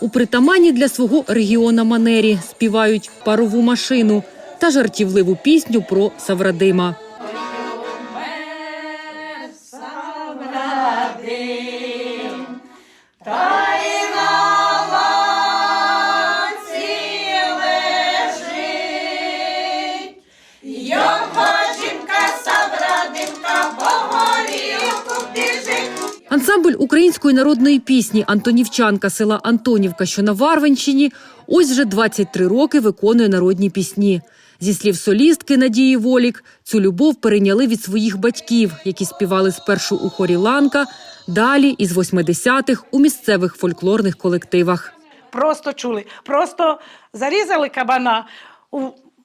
У притаманні для свого регіона манері співають парову машину та жартівливу пісню про Саврадима. Ансамбль української народної пісні Антонівчанка села Антонівка, що на Варвенщині, ось вже 23 роки виконує народні пісні. Зі слів солістки Надії Волік, цю любов перейняли від своїх батьків, які співали спершу у хорі Ланка, далі із 80-х у місцевих фольклорних колективах. Просто чули, просто зарізали кабана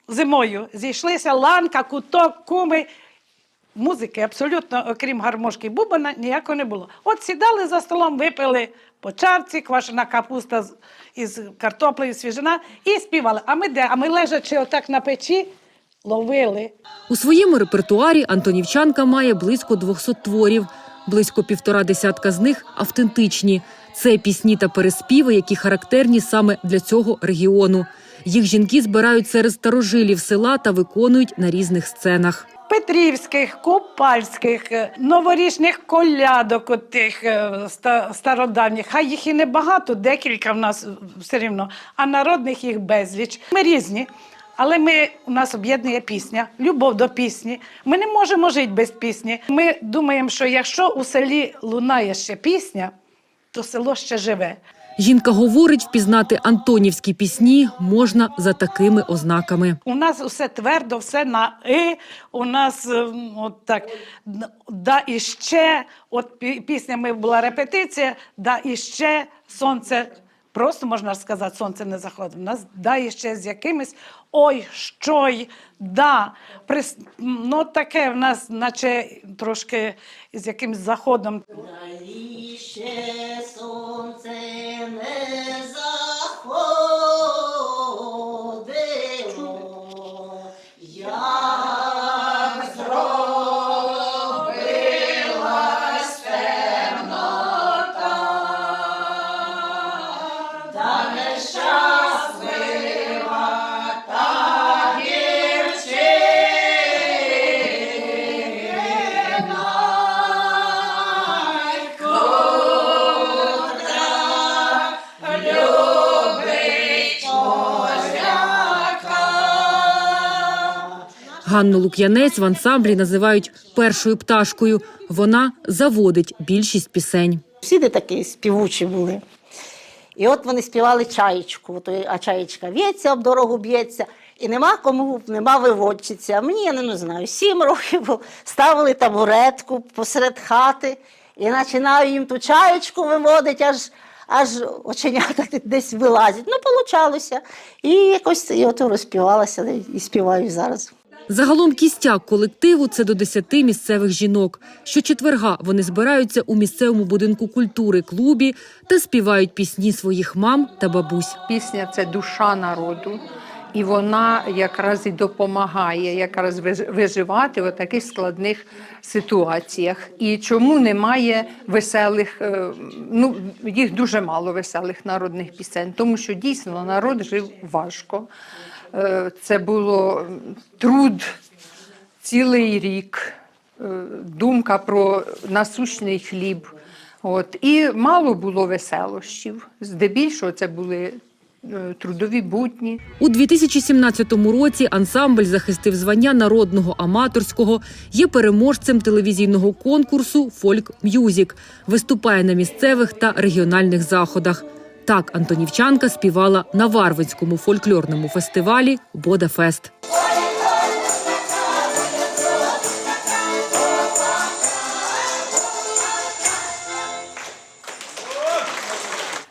зимою. Зійшлися ланка, куток, куми. Музики абсолютно, окрім гармошки бубана, ніякого не було. От сідали за столом, випили по чарці, квашена капуста із картоплею, свіжина і співали. А ми де? А ми лежачи отак на печі, ловили. У своєму репертуарі Антонівчанка має близько 200 творів. Близько півтора десятка з них автентичні. Це пісні та переспіви, які характерні саме для цього регіону. Їх жінки збирають серед старожилів села та виконують на різних сценах. Петрівських, купальських, е, новорічних колядок тих е, стародавніх. Хай їх і небагато, декілька в нас все рівно, а народних їх безліч. Ми різні. Але ми, у нас об'єднує пісня, любов до пісні. Ми не можемо жити без пісні. Ми думаємо, що якщо у селі лунає ще пісня, то село ще живе. Жінка говорить, впізнати антонівські пісні можна за такими ознаками. У нас усе твердо, все на и. У нас ем, от так да і ще. От пі- пісня ми була репетиція, да і ще сонце. Просто можна сказати, сонце не заходить. У нас да і ще з якимись ой, що й, да. Прис... Ну таке в нас, наче трошки з якимсь заходом. І ще сонце Ганну Лук'янець в ансамблі називають першою пташкою. Вона заводить більшість пісень. Всі де такі співучі були. І от вони співали чаєчку, а чаєчка в'ється, об дорогу б'ється. І нема кому, нема виводчиця. Мені, я не знаю, сім років було. ставили табуретку посеред хати і починаю їм ту чаєчку виводити, аж, аж оченята десь вилазять. Ну, получалося. І якось і от розпівалася, і співаю зараз. Загалом кістяк колективу це до 10 місцевих жінок. Щочетверга вони збираються у місцевому будинку культури клубі та співають пісні своїх мам та бабусь. Пісня це душа народу, і вона якраз і допомагає якраз виживати в таких складних ситуаціях. І чому немає веселих, е, ну їх дуже мало веселих народних пісень, тому що дійсно народ жив важко. Е, Це було труд цілий рік, е, думка про насущний хліб. От. І мало було веселощів. Здебільшого це були трудові будні. У 2017 році ансамбль захистив звання народного аматорського, є переможцем телевізійного конкурсу Фольк М'юзік, виступає на місцевих та регіональних заходах. Так Антонівчанка співала на Варвинському фольклорному фестивалі Бодафест.